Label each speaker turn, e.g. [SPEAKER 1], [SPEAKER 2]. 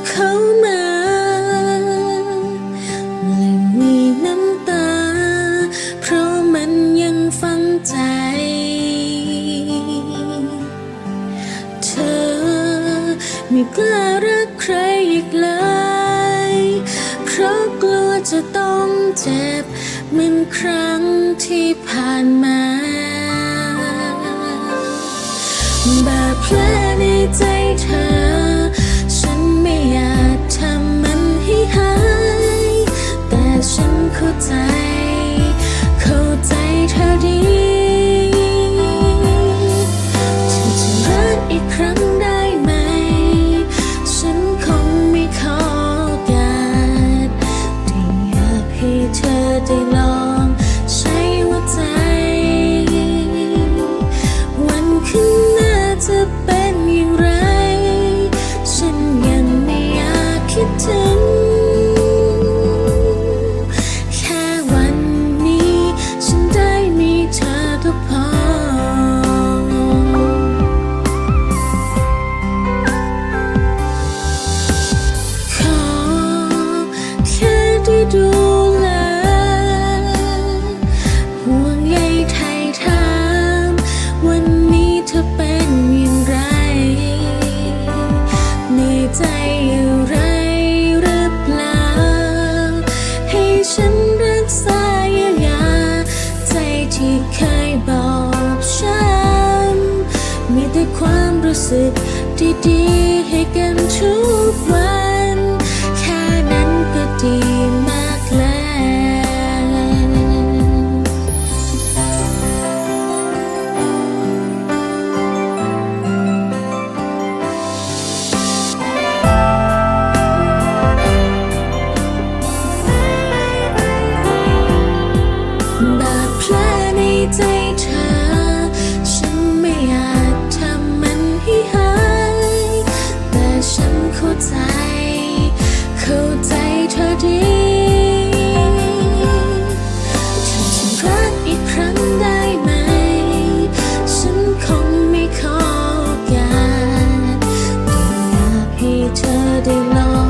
[SPEAKER 1] เจ็บจากเขามาและมีน้ำตา เพราะมันยังฝังใจ เธอไม่กล้ารักใครอีกเลย เพราะกลัวจะต้องเจ็บเหมือนครั้งที่ผ่านมาบาดแผล เธ เธอเป็นอย่างไรเหนื่อยใจอะไรหรือเปล่า ให้ฉันรักษาเยียวยาใจที่เคยบอกฉัน มีแต่ความรู้สึกดีๆให้กันทุกวัน ใจเธอ ฉันไม่อาจทำมันให้หาย แต่ฉันเข้าใจ เข้าใจเธอดีฉันรักอีกครั้งได้ไหม ฉันคงไม่ขอการแต่อยากให้เธอได้ลอง